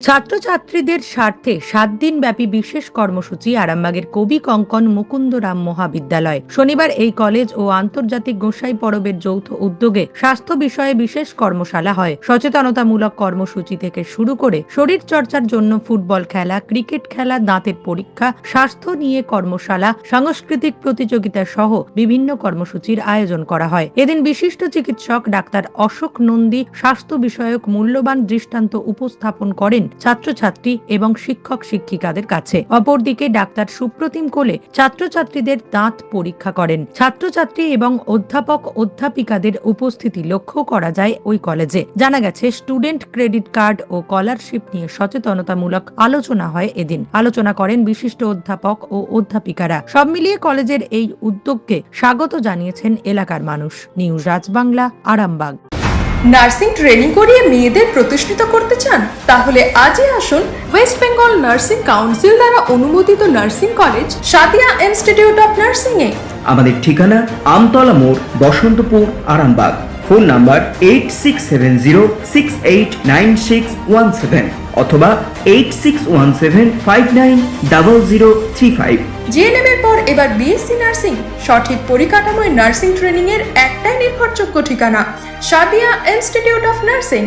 ছাত্রছাত্রীদের স্বার্থে সাত দিন ব্যাপী বিশেষ কর্মসূচি আরামবাগের কবি কঙ্কন মুকুন্দরাম মহাবিদ্যালয়। শনিবার এই কলেজ ও আন্তর্জাতিক গোসাই পরবের যৌথ উদ্যোগে স্বাস্থ্য বিষয়ে বিশেষ কর্মশালা হয়। সচেতনতামূলক কর্মসূচি থেকে শুরু করে শরীর চর্চার জন্য ফুটবল খেলা, ক্রিকেট খেলা, দাঁতের পরীক্ষা, স্বাস্থ্য নিয়ে কর্মশালা, সাংস্কৃতিক প্রতিযোগিতা সহ বিভিন্ন কর্মসূচির আয়োজন করা হয়। এদিন বিশিষ্ট চিকিৎসক ডাক্তার অশোক নন্দী স্বাস্থ্য বিষয়ক মূল্যবান দৃষ্টান্ত উপস্থাপন করেন। ছাত্রছাত্রী এবং শিক্ষক শিক্ষিকাদের কাছে। অপরদিকে ডাক্তার সুপ্রতিম কোলে ছাত্রছাত্রীদের দাঁত পরীক্ষা করেন। ছাত্রছাত্রী এবং অধ্যাপক অধ্যাপিকাদের উপস্থিতি লক্ষ্য করা যায় ওই কলেজে। জানা গেছে, স্টুডেন্ট ক্রেডিট কার্ড ও স্কলারশিপ নিয়ে সচেতনতামূলক আলোচনা হয় এদিন। আলোচনা করেন বিশিষ্ট অধ্যাপক ও অধ্যাপিকারা। সব মিলিয়ে কলেজের এই উদ্যোগকে স্বাগত জানিয়েছেন এলাকার মানুষ। News Rajbangla, Arambagh. Nursing training করিয়ে মেয়েদের প্রতিষ্ঠিত করতে চান, তাহলে আজই আসুন ওয়েস্ট বেঙ্গল নার্সিং কাউন্সিল দ্বারা অনুমোদিত nursing college Sadia institute of nursing এ আমাদের ঠিকানা আমতলা মোড়, Basantapur, Arambagh. Phone number eight six seven zero six eight nine six one seven অথবা eight six one seven five nine double zero three five GNM এর পর এবার BSc nursing, সঠিক পরিকাঠামোয় nursing training এর একটাই নির্ভরযোগ্য ঠিকানা সাদিয়া ইনস্টিটিউট অফ নার্সিং।